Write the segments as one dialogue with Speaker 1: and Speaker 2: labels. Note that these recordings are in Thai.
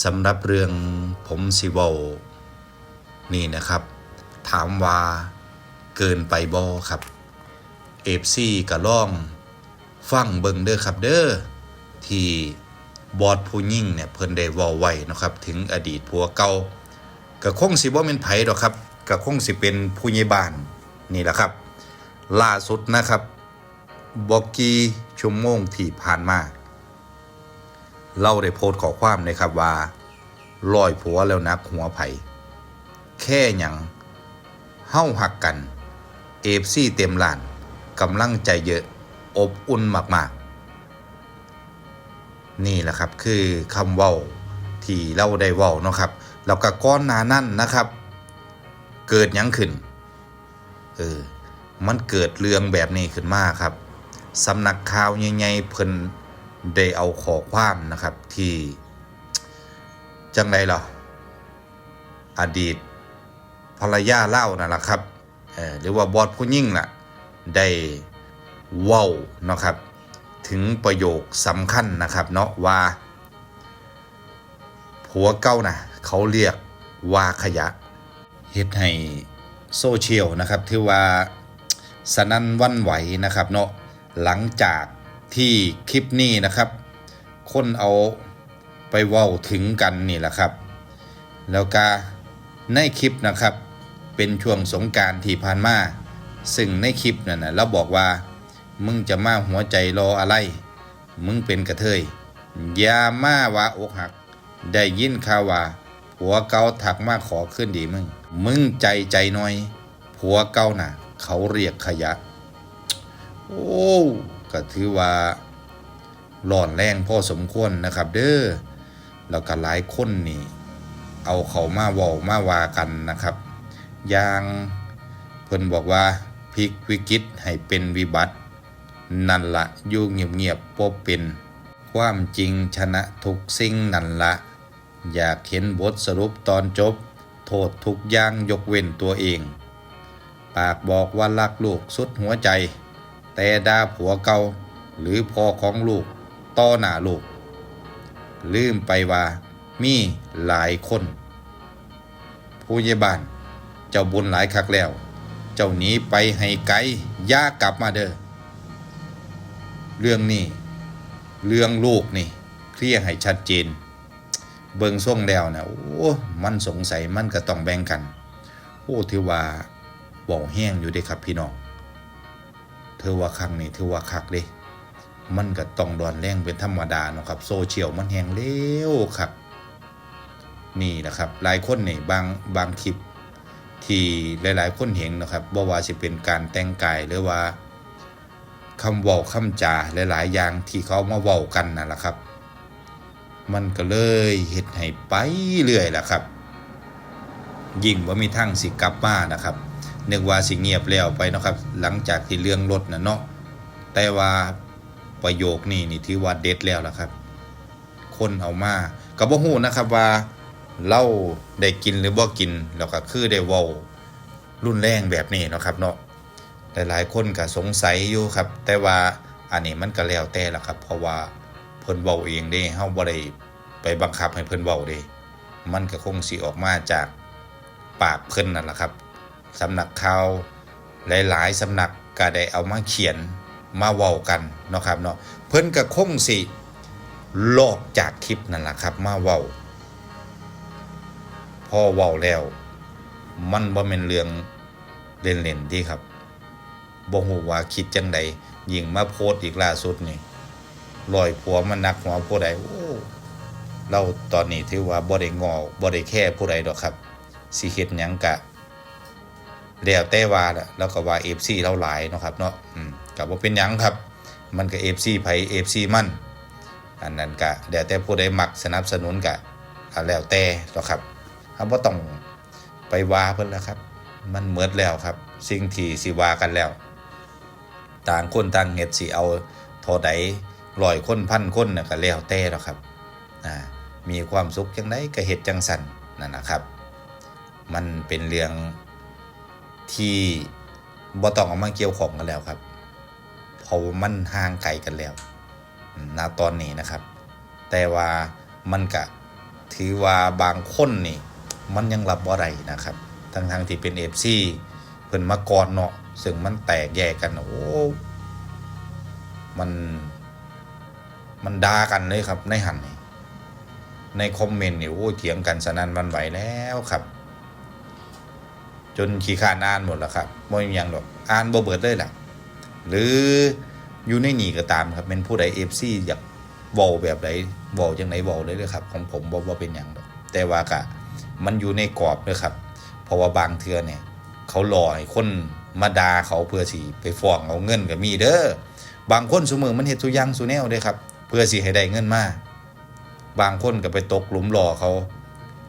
Speaker 1: สำหรับเรื่องผมสิเว้านี่นะครับ ถามว่าเกินไปบ่ครับเอฟซีก็ล่อง ฟังเบิงเด้อครับเด้อที่บอดผู้ยิ่งเนี่ยเพิ่นได้ว้าไว้นะครับ ถึงอดีตผัวเก่าก็คงสิบ่แม่นไผดอกครับก็คงสิเป็นผู้ใหญ่บ้านนี่แหละครับ ล่าสุดนะครับบอกกีชั่วโมงที่ผ่านมา เราได้โพสต์ขอความนะครับว่าลอยผัวแล้วนักหัวไผ่แค่หยังเฮ้าหักกันเอฟซีเต็มลานกำลังใจเยอะอบอุ่นมากๆ นี่แหละครับคือคำเว้าที่เราได้เว้าเนาะครับแล้วก็ก้อนนานั่นนะครับ เกิดยังขึ้นเออมันเกิดเรื่องแบบนี้ขึ้นมาครับสำนักข่าวใหญ่ๆเพิ่น ได้เอาขอความนะครับที่จังไรล่ะอดีตภรรยาเล่านั่นแหละครับหรือว่าบอดผู้ยิ่งล่ะได้เว้าเนะครับ ถึงประโยคสำคัญนะครับเนาะว่า ผัวเก้านะเขาเรียกว่าขยะเฮ็ดให้โซเชียลนะครับที่ว่าสนั่นวันไหวนะครับเนาะหลังจาก ที่คลิปนี้นะครับ คนเอาไปเว้าถึงกันนี่แหละครับ แล้วก็ในคลิปนะครับเป็นช่วงสงการที่ผ่านมาซึ่งในคลิปนั่นนะเราบอกว่า มึงจะมาหัวใจรออะไร มึงเป็นกระเทยอย่ามาว่าอกหัก ได้ยินข่าวว่าผัวเก่าถักมาขอขึ้นดีมึง มึงใจใจหน่อย ผัวเก่าน่ะ เขาเรียกขยะ โอ้ ก็ถือว่าหลอนแรงพอสมควรนะครับ เด้อแล้วก็หลายคนนี่เอาเขามาว้ามาว่ากันนะครับอย่างเพิ่นบอกว่าพลิกวิกฤตให้เป็นวิบัติ นั่นละอยู่เงียบๆปบเป็น ความจริงชนะทุกสิ่งนั่นละอยากเห็นบทสรุปตอนจบ โทษทุกอย่างยกเว้นตัวเอง ปากบอกว่ารักลูกสุดหัวใจ แต่ดาผัวเก่าหรือพ่อของลูกต่อหน้าลูก ลืมไปว่ามีหลายคน ผู้ใหญ่บ้าน เจ้าบุญหลายคักแล้ว เจ้าหนีไปให้ไกลย่ากลับมาเด้อเรื่องนี้ เรื่องลูกนี่ เคลียร์ให้ชัดเจน เบิงส่งแล้วนะโอ้มันสงสัยมันก็ต้องแบ่งกันโอ้ถือว่าเบาแห้งอยู่เด้ครับพี่น้อง เธอว่าคักนี่ถือว่าคักเด้มันก็ต้องดอนแรงเป็นธรรมดาเนาะครับ โซเชียลมันแหงเร็วครับ นี่นะครับ หลายคนนี่บางบางคลิปที่หลาย ๆ คนเห็นนะครับบ่ว่าสิเป็นการแต่งกายหรือว่าคำเว้าคำจาหลายๆอย่างที่เขามาเว้ากันนั่นแหละครับ มันก็เลยเฮ็ดให้ไปเรื่อยแหละครับ ยิ่งว่ามีทางสิกลับมานะครับ นึกว่าสิเงียบแล้วไปเนาะครับ หลังจากที่เรื่องรถนะเนาะแต่ว่าประโยคนี้นี่ถือว่าเด็ดแล้วล่ะครับ คนเอามาก็บ่ฮู้นะครับว่าเราได้กินหรือบ่กินแล้วก็คือได้เว้ารุนแรงแบบนี้เนาะครับเนาะหลายๆคนก็สงสัยอยู่ครับ แต่ว่าอันนี้มันก็แล้วแต่ละครับ เพราะว่าเพิ่นเว้าเองเด้เฮาบ่ได้ไปบังคับให้เพิ่นเว้าเด้มันก็คงสิออกมาจากปากเพิ่นนั่นแหละครับ สำนักข่าวหลาย ๆ สำนักก็ได้เอามาเขียนมาเว้ากันเนาะครับเนาะเพิ่นก็คงสิลอกจากคลิปนั่นแหละครับมาเว้าพอเว้าแล้ว มันบ่แม่นเรื่องเล่นๆที่ครับบ่ฮู้ว่าคิดจังใดยิงมาโพสอีกล่าสุดนี่ลอยผัวมันนักหัวผู้ใดโอ้เราตอนนี้ถือว่าบ่ได้งอบ่ได้แค่ผู้ใดดอกครับ สิเฮ็ดหยังกะ แล้วแต่ว่าแล้วก็ว่า FC เราหลายเนาะครับเนาะอืมก็บ่เป็นยังครับ มันก็ FC ไผ FC มันอันนั้นก็แล้วแต่ผู้ใดมักสนับสนุนก็แล้วแต่เนาะครับเขาบ่ต้องไปว่าเพิ่นแล้วครับ มันเหมิดแล้วครับ สิ่งที่สิว่ากันแล้ว ต่างคนต่างเฮ็ดสิเอาเท่าใดร้อยคนพันคนน่ะก็แล้วแต่แล้วครับอ่ามีความสุขจังไดก็เฮ็ดจังสั่นนั่นนะครับ มันเป็นเรื่อง ที่บ่ต้องเอามาเกี่ยวข้องกันแล้วครับเพราะมันห่างไกลกันแล้วณตอนนี้นะครับ แต่ว่ามันก็ถือว่าบางคนนี่ มันยังรับบ่ได้นะครับทั้งทางที่เป็นเอฟซีเพิ่นมาก่อนเนาะซึ่งมันแตกแยกกัน โอ้ มัน มันด่ากันเลยครับ ในหันในคอมเมนต์นี่โอ้เถียงกันสนั่นวันไหวแล้วครับ จนขี้ขานอ่านหมดแล้วครับบ่มีหยังดอกอ่านบ่เบิดเลยล่ะ หรืออยู่ในหนีก็ตามครับเป็นผู้ใด FC อยากว้าแบบใดเว้าจังไดเว้าเลยเลยครับของผมบ่บ่าเป็นหยังดอกแต่ว่ากะมันอยู่ในกรอบเด้อครับ เพราะว่าบางเทื่อเนี่ย เขารอให้คนมาดาเขาเพื่อสิไปฟ้องเอาเงินก็มีเด้อบางคนซุมือมันเฮ็ดทุย่างซุแนวเด้ครับ เพื่อสิให้ได้เงินมาบางคนก็ไปตกหลุมหล่อเขา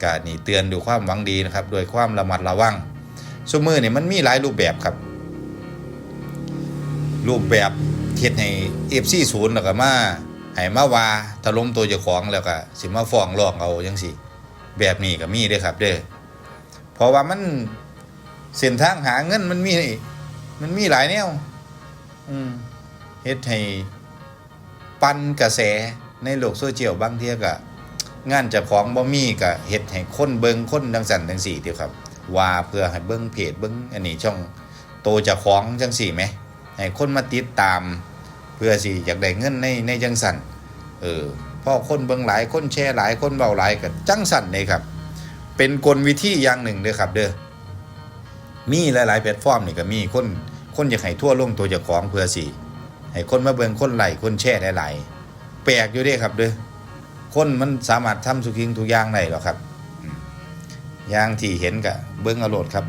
Speaker 1: กะนี่เตือนด้วยความหวังดีนะครับด้วยความระมัดระวัง ซุมือนี่มันมีหลายรูปแบบครับ รูปแบบเฮ็ดให้ FC ศูนย์แล้วก็มาให้มาว่าถล่มตัวเจ้าของแล้วก็สิมาฟ้องร้องเอาจังซี่แบบนี้ก็มีเด้อครับ เด้อเพราะว่ามันเส้นทางหาเงินมันมี มันมีหลายแนวอืมเฮ็ดให้ปั่นกระแสในโลกโซเชียลบางเทียก็งานเจะของบ่มีก็เฮ็ดให้คนเบิงคนดังสันดังสี่เดียวครับ ว่าเพื่อให้เบิ่งเพจเบิ่งอันนี้ช่องโตจะของจังสี่ไหมให้คนมาติดตาม เพื่อสิอยากได้เงินในในจังสันเออพ่อคนเบิ่งหลายคนแชร์หลายคนเบาหลายก็จังสันเลยครับ เป็นกลวิธีอย่างหนึ่งเด้อครับ เด้อมีหลาย ๆ แพลตฟอร์มนี่ก็มีคนคนอยากให้ทั่วลงตัวเจ้าของเพื่อสิให้คนมาเบิ่งคนไหลคนแชร์หลายๆแปลกอยู่เด้ครับเด้อคนมันสามารถทำสุกิงทุกอย่างได้หรอครับ อย่างที่เห็นก็เบิ่งอาโลดครับ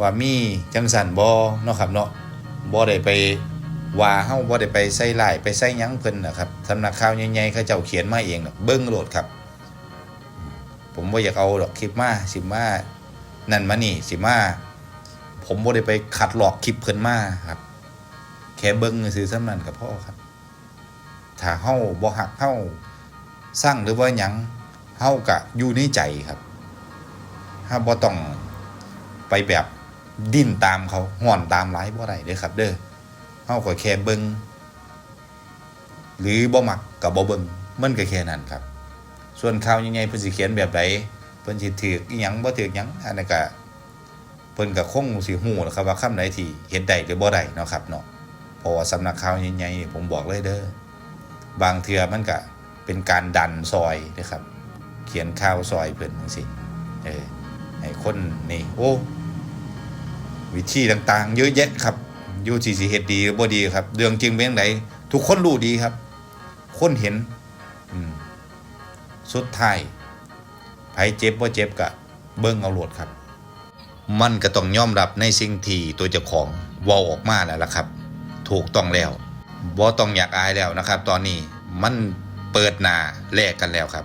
Speaker 1: ว่ามีจังสันบ่เนาะครับเนาะบ่ได้ไปว่าเฮาบ่ได้ไปใส่ลายไปใส่ยั้งเพิ่นนะครับสำนักข่าวใหญ่ๆเขาเจ้าเขียนมาเองนะเบิ่งโลดครับ ผมบ่อยากเอาดอกคลิปมาสิมานั่นมานี่สิมาผมบ่ได้ไปขัดหลอกคลิปเพิ่นมาครับ แค่เบิ้งซื้อๆซ้ำนันกับพ่อครับ ถ้าเฮาบ่หักเฮาสร้างหรือว่าหยังเฮากะอยู่ในใจครับ เฮาบ่ต้องไปแบบดิ้นตามเขาห่อนตามหลายบ่ได้เด้อครับ เด้อเฮาก็แค่เบิ่งหรือบ่มักก็บ่เบิ่งมันก็แค่นั้นครับ ส่วนข่าวยังไงเพิ่นสิเขียนแบบใดเพิ่นสิถูกอีหยังบ่ถูกหยังอันนั้นก็เพิ่นก็คงสิฮู้แหล้วครับว่าคำใดที่เฮ็ดได้หรือบ่ได้เนาะครับเนาะเพราะว่าสำนักข่าวใหญ่ๆผมบอกเลยเด้อบางเทือมันก็เป็นการดันซอยนะครับ เขียนข่าวซอยเพิ่นจังซี่เออ ให้คนนี่โอ้วิธีต่างๆ เยอะแยะครับอยู่ที่สิเฮ็ดดีหรือบ่ดีครับ เรื่องจริงเป็นจังไดทุกคนรู้ดีครับ คนเห็นสุดท้ายไผเจ็บบ่เจ็บก็เบิ่งเอาโลดครับ มันก็ต้องยอมรับในสิ่งที่ตัวเจ้าของว้าออกมาแล้วล่ะครับ ถูกต้องแล้วบ่ต้องอยากอายแล้วนะครับ ตอนนี้มันเปิดหน้าแลกกันแล้วครับ